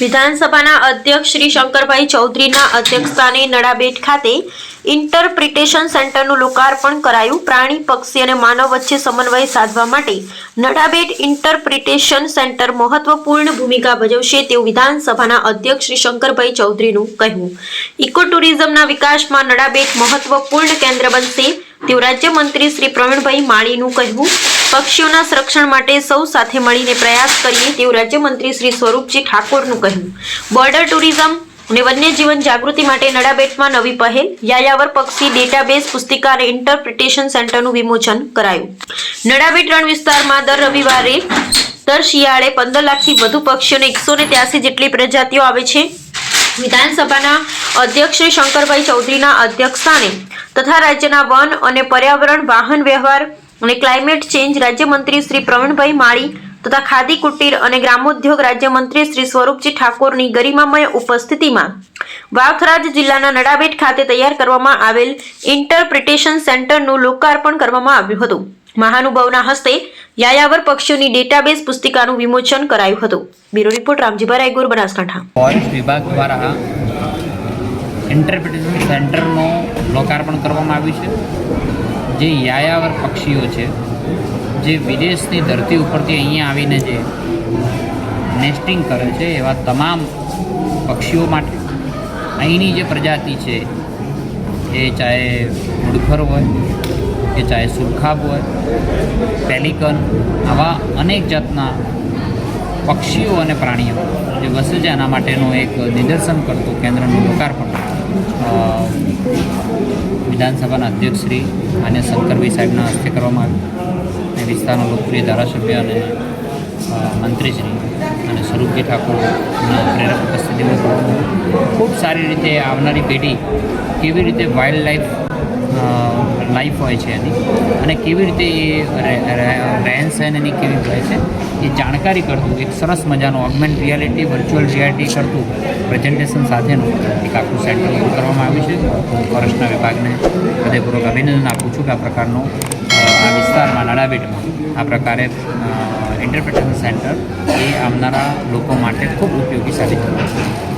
વિધાનસભાના અધ્યક્ષ શ્રી શંકરભાઈ ચૌધરીના અધ્યક્ષસ્થાને નડાબેટ ખાતે ઇન્ટરપ્રિટેશન સેન્ટરનું લોકાર્પણ કરાયું. પ્રાણી, પક્ષી અને માનવ વચ્ચે સમન્વય સાધવા માટે નડાબેટ ઇન્ટરપ્રિટેશન સેન્ટર મહત્વપૂર્ણ ભૂમિકા ભજવશે તેવું વિધાનસભાના અધ્યક્ષ શ્રી શંકરભાઈ ચૌધરીનું કહ્યું ઇકો ટુરિઝમના વિકાસમાં નડાબેટ મહત્વપૂર્ણ કેન્દ્ર બનશે. તેવું રાજ્યમંત્રી શ્રી પ્રવીણભાઈ માળીનું કહેવું, પક્ષીઓના સંરક્ષણ માટે સૌ સાથે મળીને પ્રયાસ કરીએ તેવું રાજ્યમંત્રી શ્રી સ્વરૂપજી ઠાકોરનું કહ્યું બોર્ડર ટુરિઝમ અને વન્યજીવન જાગૃતિ માટે નડાબેટમાં નવી પહેલ, યાયાવર પક્ષી ડેટાબેઝ પુસ્તિકા ઇન્ટરપ્રિટેશન સેન્ટરનું વિમોચન કરાયું. નડાબેટ રણ વિસ્તારમાં દર રવિવારે દર શિયાળે પંદર લાખથી વધુ પક્ષીઓને એકસો ને ત્યાસી જેટલી પ્રજાતિઓ આવે છે. વિધાનસભાના અધ્યક્ષ શ્રી શંકરભાઈ ચૌધરીના અધ્યક્ષસ્થાને તથા રાજ્યના વન અને પર્યાવરણ, વાહન વ્યવહાર અને ક્લાઇમેટ ચેન્જ રાજ્યમંત્રી શ્રી પ્રવીણભાઈ માળી તથા ખાદી, કુટીર અને ગ્રામોદ્યોગ રાજ્યમંત્રી શ્રી સ્વરૂપજી ઠાકોરની ગરિમામય ઉપસ્થિતિમાં વાવથરાજ જિલ્લાના નડાબેટ ખાતે તૈયાર કરવામાં આવેલ ઇન્ટરપ્રિટેશન સેન્ટરનું લોકાર્પણ કરવામાં આવ્યું હતું. મહાનુભાવના હસ્તે યાયાવર પક્ષીઓની ડેટાબેઝ પુસ્તિકાનું વિમોચન કરાયું હતું. Bureau report Ramjibhai Raigor, Banaskantha. Forest વિભાગ દ્વારા ઇન્ટરપ્રિટેશન સેન્ટરનું લોકાર્પણ કરવામાં આવ્યું છે. જે યાયાવર પક્ષીઓ છે જે વિદેશની ધરતી ઉપરથી અહીંયા આવીને જે નેસ્ટિંગ કરે છે એવા તમામ પક્ષીઓ માટે, અહીંની જે પ્રજાતિ છે, એ ચાહે મુડખર હોય, કે ચાહે સુરખાબ હોય, પેલિકન, આવા અનેક જાતના પક્ષીઓ અને પ્રાણીઓ જે વસે છે, એના માટેનું એક નિદર્શન કરતું કેન્દ્રનું લોકાર્પણ. વિધાનસભાના અધ્યક્ષ શ્રી અને શંકરભાઈ સાહેબના હસ્તે કરવામાં આવ્યું. વિસ્તારના લોકપ્રિય ધારાસભ્ય અને મંત્રીશ્રી અને સ્વરૂપજી ઠાકોરના પ્રેરક ઉપસ્થિતિમાં ખૂબ સારી રીતે આવનારી પેઢી કેવી રીતે વાઇલ્ડ લાઈફ લાઈફ હોય છે એની અને કેવી રીતે એ રહે- રહે- રહેન સહેન એની કેવી હોય છે એ જાણકારી કરતું, એક સરસ મજાનું ઓગમેન્ટ રિયાલિટી વર્ચ્યુઅલ રિયાલિટી કરતું પ્રેઝન્ટેશન સાથેનું એક આખું સેન્ટર કરવામાં આવ્યું છે. હું ફોરેસ્ટના વિભાગને હૃદયપૂર્વક અભિનંદન આપું છું કે આ પ્રકારનું આ વિસ્તારમાં નાડાબેટમાં આ પ્રકારે ઇન્ટરપ્રિટેશન સેન્ટર એ આવનારા લોકો માટે ખૂબ ઉપયોગી સાબિત થયું છે.